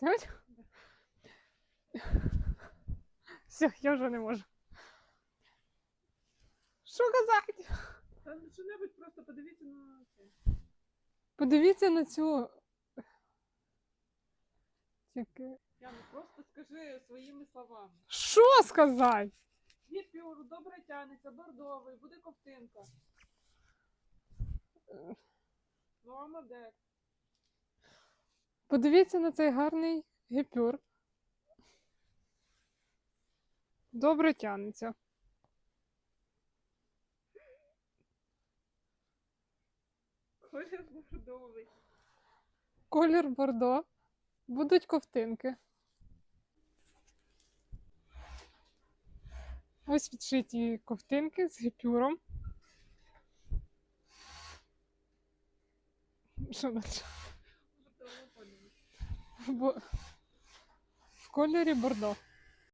Тянуть? Все, я вже не можу. Що казати? Та ну, що-небудь просто подивіться на це. Подивіться на цю. Тільки. Яна, просто скажи своїми словами. Що сказати? Гіпюр, добре тянеться, бордовий, буде ковтинка. Ну, молодець. Подивіться на цей гарний гіпюр. Добре тягнеться. Колір бордовий. Колір бордо. Будуть ковтинки. Ось відшиті ковтинки з гіпюром. Що далі? В кольорі бордо.